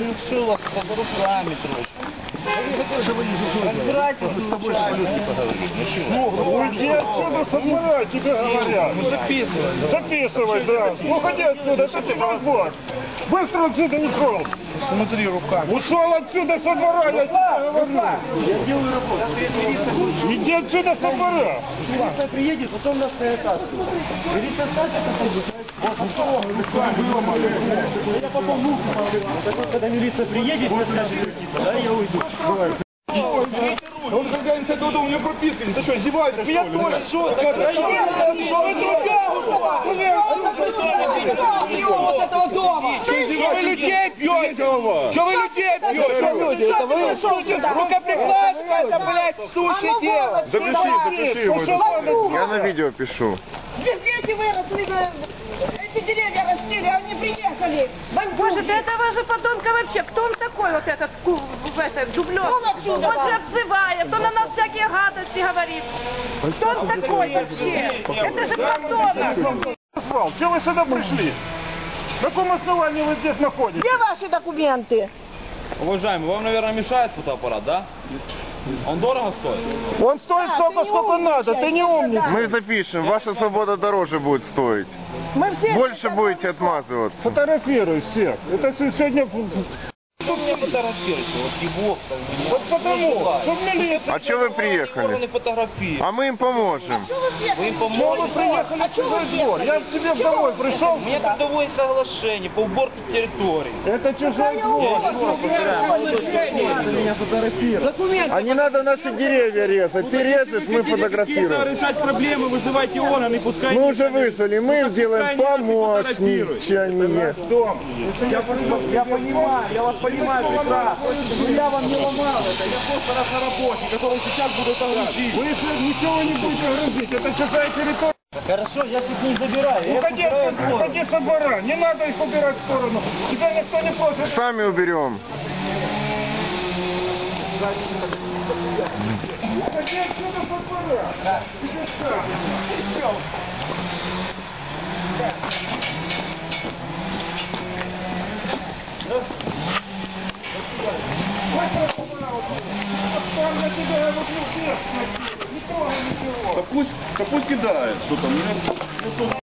руками трогать. Разбирайтесь руками. Уйди отсюда со двора, тебе говорят. Ну записывай. Записывай, да. Ну ходи отсюда, это тебе разбор. Быстро отсюда ушел. Смотри руками. Ушел отсюда со двора, я тебе говорю. Я делаю работу. Иди отсюда со двора. Милиция приедет, потом нас оттаскивают. Милиция оттаскивает, потом Я потом лук. Так вот, когда милиция приедет, вы скажете, типа, да, я уйду. Он хозяин с этого дома, у него прописка, ты что, издеваешься, Я тоже, что? Так, а что? Что вы дома. Что вы людей пьете? Что вы людей пьете? Люди? Это вы? Рукоприкладство, это, блядь, сущее дело. Запиши, запиши его. Я на видео пишу. Где дети выросли? Эти деревья растили, они приехали. Боже, да это вы же подонка вообще. Кто он такой, вот этот, в этот дублер? Он отсюда, Он же обзывает, он на нас всякие гадости говорит. Кто он такой вообще? Это же подонок. Чего вы сюда пришли? На каком основании вы здесь находитесь? Где ваши документы? Уважаемый, вам, наверное, мешает фотоаппарат, да? Он дорого стоит? Он стоит Да, столько, сколько умничай, надо, ты не умник. Мы запишем, ваша свобода дороже будет стоить. Мы все Больше будете отмазываться. Фотографируй всех. Это сегодня... Фотографируйте, вот его. Вот потому, что в милиции. А что вы приехали? А мы им поможем. Вы им поможете? приехали в чужой двор? Я к тебе домой пришел. У меня трудовое соглашение по уборке территории. Это чужой двор. А не надо наши деревья резать. Ты режешь, мы фотографируем. решать проблемы, вызывайте органы, пускай... Мы уже вызвали, мы им делаем помощничание. Я понимаю, я вас понимаю прекрасно. Но я вам не ломал это, я просто разнорабочий, который сейчас буду это грузить. Вы ничего не будете грузить, это чужая территория. Хорошо, я их не забираю. Уходи, уходи со двора, не надо их убирать в сторону. Тебя никто не просит. Сами уберем. Уходи отсюда со двора. Тебе что? На тебя вот не трогай ничего. Да пусть, да пусть кидает, что там.